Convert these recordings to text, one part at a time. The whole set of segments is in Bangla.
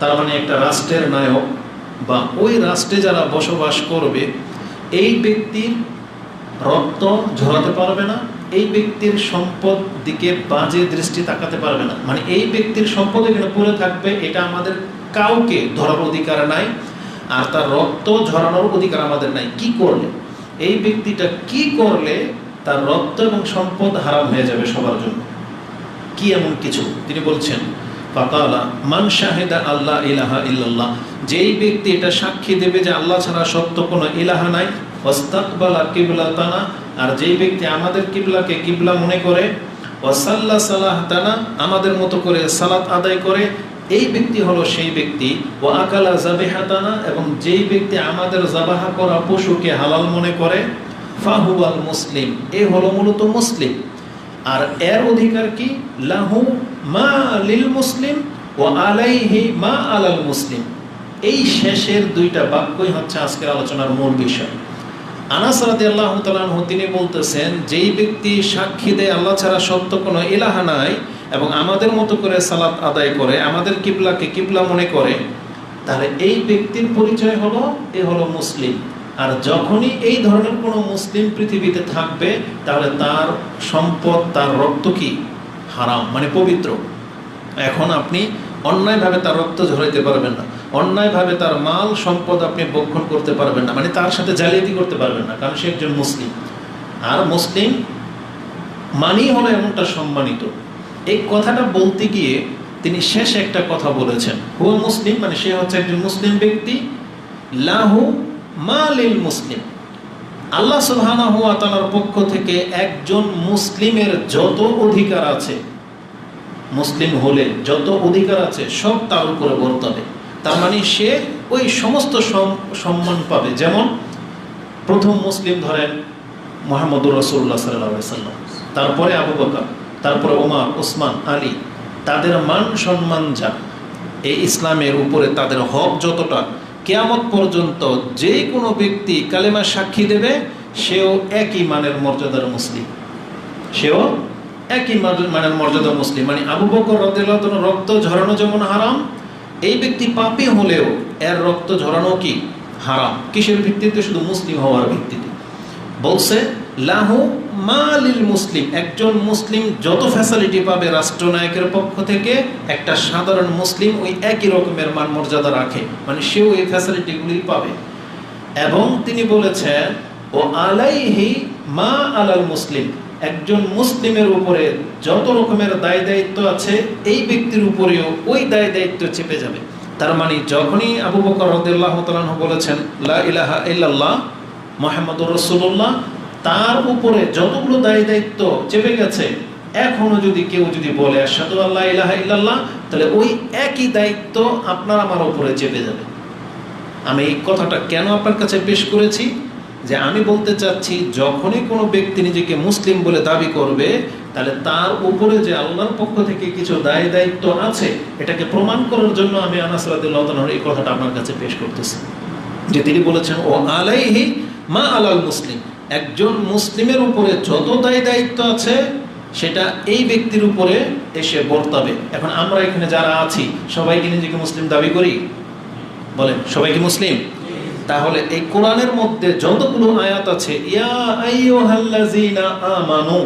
তার মানে একটা রাষ্ট্রের নায়ক, বা ওই রাষ্ট্রে যারা বসবাস করবে, এই ব্যক্তির রক্ত ঝরাতে পারবে না, এই ব্যক্তির সম্পদ দিকে বাজে দৃষ্টি তাকাতে পারবে না। মানে এই ব্যক্তির সম্পদ এখানে পড়ে থাকবে, এটা আমাদের কাউকে ধরার অধিকার নাই, আর তার রক্ত ঝরানোর অধিকার আমাদের নাই। কি করলে? এই ব্যক্তিটা কি করলে তার রক্ত এবং সম্পদ হারাম হয়ে যাবে সবার জন্য? কি এমন কিছু? তিনি বলছেন মান শাহেদা আল্লাহ ইলাহা ইল্লাল্লাহ যেই ব্যক্তি এটা সাক্ষী দেবে যে আল্লাহ ছাড়া কোনো নাই কিবলাতানা আর যেই ব্যক্তি আমাদের কিবলাকে কিবলা মনে করে, ওয়াসাল্লা তানা আমাদের মতো করে সালাত আদায় করে, এই ব্যক্তি হলো সেই ব্যক্তি ও আকালা জাবেহাতানা এবং যেই ব্যক্তি আমাদের জাবাহা করা পশুকে হালাল মনে করে, ফাহুয়াল মুসলিম এ হলো মূলত মুসলিম। আর এর অধিকার কি? লাহু মা লিল মুসলিম ও আলাইহি মা আলাল মুসলিম। এই শেষের দুইটা বাক্যই হচ্ছে আজকের আলোচনার মূল বিষয়। আনাস আল্লাহ তাআলা তিনি বলতেছেন, যেই ব্যক্তি সাক্ষী দেয় আল্লাহ ছাড়া সত্য কোনো এলাহা নাই এবং আমাদের মতো করে সালাত আদায় করে, আমাদের কিবলাকে কিবলা মনে করে, তাহলে এই ব্যক্তির পরিচয় হলো, এ হলো মুসলিম। আর যখনই এই ধরনের কোনো মুসলিম পৃথিবীতে থাকবে, তাহলে তার সম্পদ, তার রক্ত কি? হারাম মানে পবিত্র। এখন আপনি অন্যায়ভাবে তার রক্ত ঝরাইতে পারবেন না। অন্যায়ভাবে তার মাল, সম্পদ আপনি বক্ষণ করতে পারবেন না। মানে তার সাথে জালিয়াতি করতে পারবেন না, কারণ সে একজন মুসলিম। আর মুসলিম মানি হলো এমনটা সম্মানিত। এই কথাটা বলতে গিয়ে তিনি শেষ একটা কথা বলেছেন। হুয়া মুসলিম মানে সে হচ্ছে একজন মুসলিম ব্যক্তি। লাহু মালিল মুসলিম। আল্লাহ সুবহানাহু হুয়া তাআলার পক্ষ থেকে একজন মুসলিমের যত অধিকার আছে, মুসলিম হলে যত অধিকার আছে সব তার উপরে বর্তাবে তার মানে সে ওই সমস্ত সম্মান পাবে। যেমন প্রথম মুসলিম ধরেন মোহাম্মদুর রসুল্লাহ সাল্লাহ সাল্লাম, তারপরে আবু বকর, তারপরে ওমর ওসমান আলী, তাদের মান সম্মান যা, এই ইসলামের উপরে তাদের হক যতটা কেয়ামত পর্যন্ত যে কোনো ব্যক্তি কালেমা সাক্ষী দেবে, সেও একই মানের মর্যাদার মুসলিম। সেও একই মানের মর্যাদা মুসলিম। মানে আবু বকর রক্ত ঝরানো যেমন হারাম, এই ব্যক্তি পাপি হলেও এর রক্ত ঝরানো কি? হারাম। কিসের ভিত্তিতে? শুধু মুসলিম হওয়ার ভিত্তিতে। বলছে, লাহু মালিল মুসলিম, একজন মুসলিম যত ফ্যাসিলিটি পাবে রাষ্ট্রনায়কের পক্ষ থেকে, একটা সাধারণ মুসলিম ওই একই রকমের মান মর্যাদা রাখে। মানে সেও এই ফ্যাসিলিটিগুলি পাবে। এবং তিনি বলেছেন, ও আলাইহি মা আলাল মুসলিম একজন মুসলিমের উপরে যত রকমের দায় দায়িত্ব আছে, এই ব্যক্তির উপরেও ওই দায় দায়িত্ব চেপে যাবে। তার মানে যখনই আবু বকর রদুল্লাহ বলেছেন, লা ইলাহা ইল্লাল্লাহ মোহাম্মদুর রসুল্লাহ তার উপরে যতগুলো দায় দায়িত্ব চেপে গেছে, এখনও যদি কেউ যদি বলে আসাদু আল্লাহ ইলাহা ইল্লাল্লাহ তাহলে ওই একই দায়িত্ব আপনার আমার উপরে চেপে যাবে। আমি এই কথাটা কেন আপনার কাছে পেশ করেছি? যে আমি বলতে চাচ্ছি, যখনই কোনো ব্যক্তি নিজেকে মুসলিম বলে দাবি করবে, তাহলে তার উপরে যে আল্লাহর পক্ষ থেকে কিছু দায় দায়িত্ব আছে, এটাকে প্রমাণ করার জন্য আমি আনাসরাদুল্লাহ এই কথাটা আপনার কাছে পেশ করতেছি। যে তিনি বলেছেন, ও আলাইহি মা আলাল মুসলিম একজন মুসলিমের উপরে যত দায় দায়িত্ব আছে, সেটা এই ব্যক্তির উপরে এসে বর্তাবে। এখন আমরা এখানে যারা আছি, সবাইকে নিজেকে মুসলিম দাবি করি? বলেন, সবাই কি মুসলিম? তাহলে এই কোরআনের মধ্যে যতগুলো আয়াত আছে, ইয়া আমানু,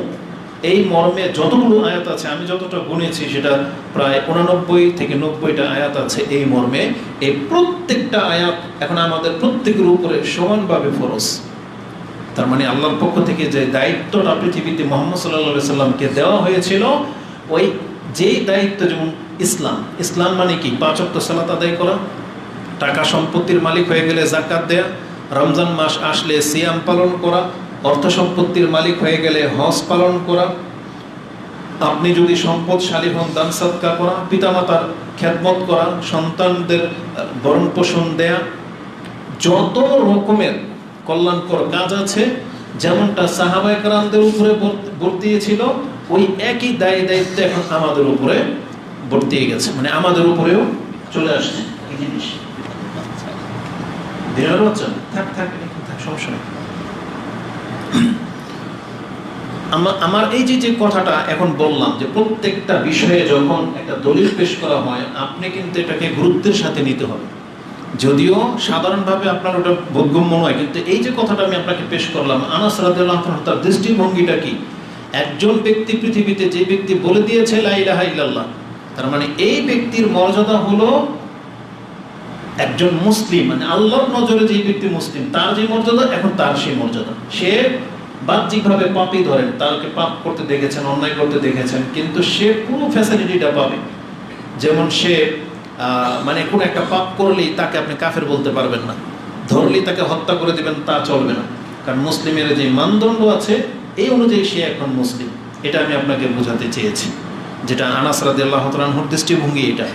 এই মর্মে যতগুলো আয়াত আছে, আমি যতটা গুনেছি, সেটা প্রায় উনানব্বই থেকে নব্বইটা আয়াত আছে এই মর্মে। এই প্রত্যেকটা আয়াত এখন আমাদের প্রত্যেকের উপরে সমানভাবে ফরজ। তার মানে আল্লাহর পক্ষ থেকে যে দায়িত্বটা পৃথিবীতে মোহাম্মদ সাল্লাহ সাল্লামকে দেওয়া হয়েছিল, ওই যেই দায়িত্ব যেমন ইসলাম ইসলাম মানে কি? পাঁচ অক্ট সালাত আদায় করা, টাকা সম্পত্তির মালিক হয়ে গেলে জাকাত দেয়া, রমজান মাস আসলে সিয়াম পালন করা, অর্থ সম্পত্তির মালিক হয়ে গেলে হজ পালন করা, আপনি যদি সম্পদশালী হন, দান সৎকা করা, পিতামাতার খ্যাতমত করা, সন্তানদের ভরণ পোষণ দেয়া, যত রকমের কল্যাণকর কাজ আছে। যেমনটা সাহাবায়করামদের উপরে বর্তিয়েছিল ওই একই দায় দায়িত্ব এখন আমাদের উপরে বর্তিয়ে গেছে। মানে আমাদের উপরেও চলে আসছে। এই জিনিস। থাক থাক থাক সমস্যা নেই। আমার এই যে যে কথাটা এখন বললাম যে প্রত্যেকটা বিষয়ে যখন একটা দলিল পেশ করা হয় আপনি কিন্তু এটাকে গুরুত্বের সাথে নিতে হবে। যদিও সাধারণভাবে আপনার ওটা বোধগম্য নয়, কিন্তু এই যে কথাটা আমি আপনাকে পেশ করলাম, আনাস রাদিয়াল্লাহু তার দৃষ্টিভঙ্গিটা কি? একজন ব্যক্তি পৃথিবীতে যে ব্যক্তি বলে দিয়েছে, লা তার মানে এই ব্যক্তির মর্যাদা হলো একজন মুসলিম মানে আল্লাহর নজরে যে ব্যক্তি মুসলিম, তার যে মর্যাদা, এখন তার সেই মর্যাদা। সে বাহ্যিকভাবে পাপই ধরেন তাকে পাপ করতে দেখেছেন, অন্যায় করতে দেখেছেন, কিন্তু সে পুরো ফ্যাসিলিটিটা পাবে। যেমন সে মানে কোন একটা পাপ করলেই তাকে আপনি কাফের বলতে পারবেন না। ধরলেই তাকে হত্যা করে দিবেন, তা চলবে না। কারণ মুসলিমের যে মানদণ্ড আছে, এই অনুযায়ী সে এখন মুসলিম। এটা আমি আপনাকে বোঝাতে চেয়েছি। যেটা আনাস রাদিয়াল্লাহু তাআলার দৃষ্টিভঙ্গি এটা।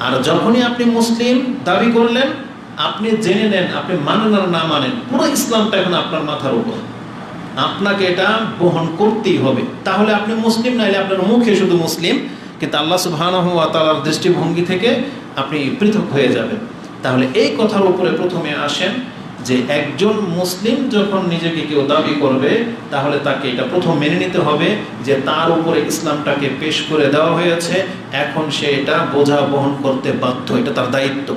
আর যখনই আপনি মুসলিম দাবি করলেন, আপনি জেনে নেন, আপনি মানেন আর না মানেন, পুরো ইসলামটা এখন আপনার মাথার উপর। আপনাকে এটা বহন করতেই হবে। তাহলে আপনি মুসলিম নাইলে আপনার মুখে শুধু মুসলিম কিন্তু আল্লাহ সুবহানাহু ওয়া তাআলার দৃষ্টিভঙ্গি থেকে আপনি পৃথক হয়ে যাবেন। তাহলে এই কথার উপরে প্রথমে আসেন যে একজন মুসলিম যখন নিজেকে কেউ দাবি করবে, তাহলে তাকে এটা প্রথম মেনে নিতে হবে যে তার উপরে ইসলামটাকে পেশ করে দেওয়া হয়েছে। এখন সে এটা বোঝা বহন করতে বাধ্য, এটা তার দায়িত্ব।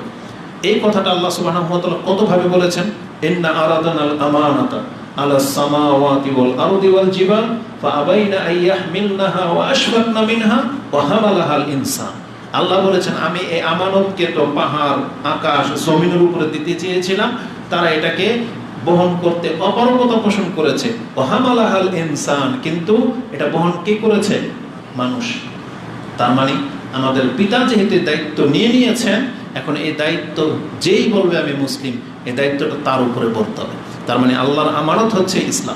এই কথাটা আল্লাহ তাআলা কতভাবে বলেছেন? ইন্না আরাদানাল আমানাতা। আলা সামাওয়াতি ওয়া আশফাকনা মিনহা ওয়া আল্লাহ বলেছেন, আমি এই আমানতকে তো পাহাড়, আকাশ, জমিনের উপরে দিতে চেয়েছিলাম, তারা এটাকে বহন করতে অপারগতা পোষণ করেছে। ওহামালাহাল ইনসান, কিন্তু এটা বহন কে করেছে? মানুষ। তার মানে আমাদের পিতা যেহেতু দায়িত্ব নিয়ে নিয়েছেন, এখন এই দায়িত্ব যেই বলবে আমি মুসলিম, এই দায়িত্বটা তার উপরে বলতে হবে তার মানে আল্লাহর আমানত হচ্ছে ইসলাম।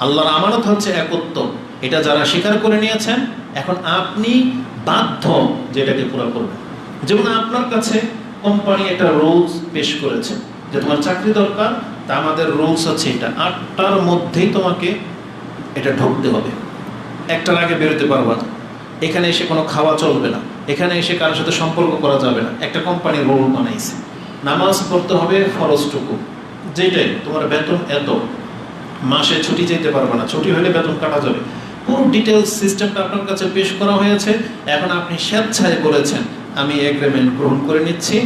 আল্লাহর আমানত হচ্ছে একত্ব এটা যারা স্বীকার করে নিয়েছেন, এখন আপনি বাধ্য যেটাকে পুরো করবেন। যেমন আপনার কাছে কোম্পানি একটা রুলস পেশ করেছে যে তোমার চাকরি দরকার, তা আমাদের রুলস হচ্ছে এটা। আটটার মধ্যেই তোমাকে এটা ঢুকতে হবে। একটার আগে বেরোতে পারবা না। এখানে এসে কোনো খাওয়া চলবে না। এখানে এসে কারোর সাথে সম্পর্ক করা যাবে না। একটা কোম্পানি রোল বানাইছে। নামাজ পড়তে হবে ফরজটুকু। যেটাই তোমার বেতন এত। মাসে ছুটি যেতে পারবে না, ছুটি হলে বেতন কাটা যাবে। পুরো ডিটেলস সিস্টেমটা আপনার কাছে পেশ করা হয়েছে। এখন আপনি স্বেচ্ছায় বলেছেন, আমি এগ্রিমেন্ট গ্রহণ করে নিচ্ছি,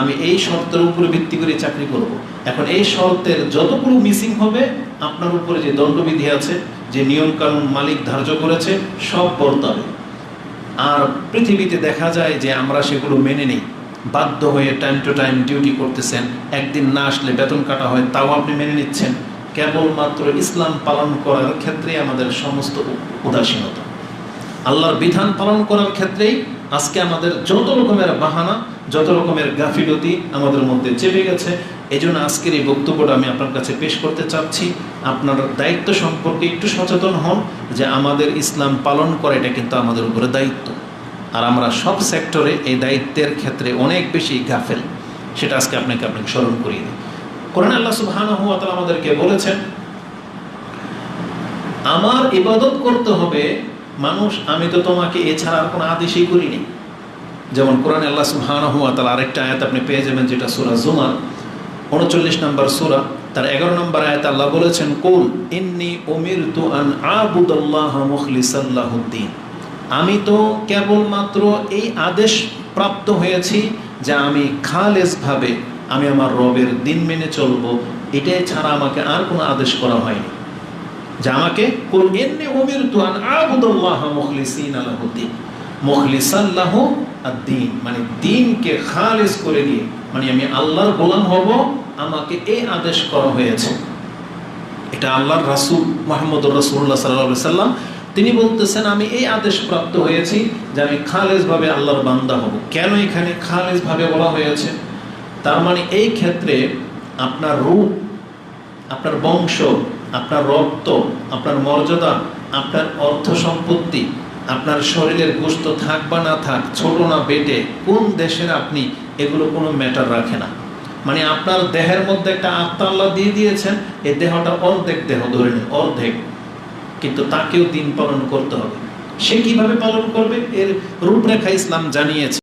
আমি এই শর্তের উপরে ভিত্তি করে চাকরি করব। এখন এই শর্তের যতগুলো মিসিং হবে, আপনার উপরে যে দণ্ডবিধি আছে, যে নিয়ম কানুন মালিক ধার্য করেছে, সব বর্তাবে। আর পৃথিবীতে দেখা যায় যে আমরা সেগুলো মেনে নিই। বাধ্য হয়ে টাইম টু টাইম ডিউটি করতেছেন। একদিন না আসলে বেতন কাটা হয়, তাও আপনি মেনে নিচ্ছেন। কেবলমাত্র ইসলাম পালন করার ক্ষেত্রে আমাদের সমস্ত উদাসীনতা। আল্লাহর বিধান পালন করার ক্ষেত্রেই আজকে আমাদের যত রকমের বাহানা, যত রকমের গাফিলতি আমাদের মধ্যে চেপে গেছে। এই জন্য আজকের এই বক্তব্যটা আমি আপনার কাছে পেশ করতে চাচ্ছি। আপনার দায়িত্ব সম্পর্কে একটু সচেতন হন যে আমাদের ইসলাম পালন করা এটা কিন্তু আমাদের উপরে দায়িত্ব। আর আমরা সব সেক্টরে এই দায়িত্বের ক্ষেত্রে অনেক বেশি গাফেল। সেটা আজকে আপনাকে আপনাকে স্মরণ করিয়ে দিই। কোরআন আল্লাহ তাআলা আমাদেরকে বলেছেন, আমার ইবাদত করতে হবে, মানুষ, আমি তো তোমাকে এছাড়া আর কোনো আদেশই করিনি। যেমন কোরআন আল্লাহ সুবহানাহু ওয়া আরেকটা আয়াত আপনি পেয়ে যাবেন, যেটা সুরা জুমার উনচল্লিশ নম্বর সুরা। তার এগারো নম্বর আয়াত আল্লাহ বলেছেন, কুল ইন্নি উমিরতু আন আবুদাল্লাহ মুখলিসাল্লাহুদ্দিন। আমি তো কেবলমাত্র এই আদেশ প্রাপ্ত হয়েছি যে আমি খালেজভাবে আমি আমার রবের দিন মেনে চলবো। এটাই ছাড়া আমাকে আর কোনো আদেশ করা হয়নি। যে আমাকে মুখলিসাল্লাহু আদ-দ্বীন। মানে দিনকে খালিস করে দিয়ে। মানে আমি আল্লাহর গোলাম হব, আমাকে এই আদেশ করা হয়েছে। এটা আল্লাহর রাসূল মুহাম্মদুর রাসূলুল্লাহ সাল্লাল্লাহু আলাইহি সাল্লাম তিনি বলতেছেন, আমি এই আদেশ প্রাপ্ত হয়েছি যে আমি খালেজ ভাবে আল্লাহর বান্দা হব। কেন এখানে খালেজ ভাবে বলা হয়েছে? তার মানে এই ক্ষেত্রে আপনার রূপ, আপনার বংশ, আপনার রক্ত, আপনার মর্যাদা, আপনার অর্থ সম্পত্তি, আপনার শরীরের গোস্ত থাক বা না থাক, ছোট না বেটে, কোন দেশের আপনি, এগুলো কোনো ম্যাটার রাখে না। মানে আপনার দেহের মধ্যে একটা আত্মা আল্লাহ দিয়ে দিয়েছেন, এই দেহটা অর্ধেক দেহ ধরে নিন, অর্ধেক। কিন্তু তাকেও দিন পালন করতে হবে। সে কীভাবে পালন করবে? এর রূপরেখা ইসলাম জানিয়েছে।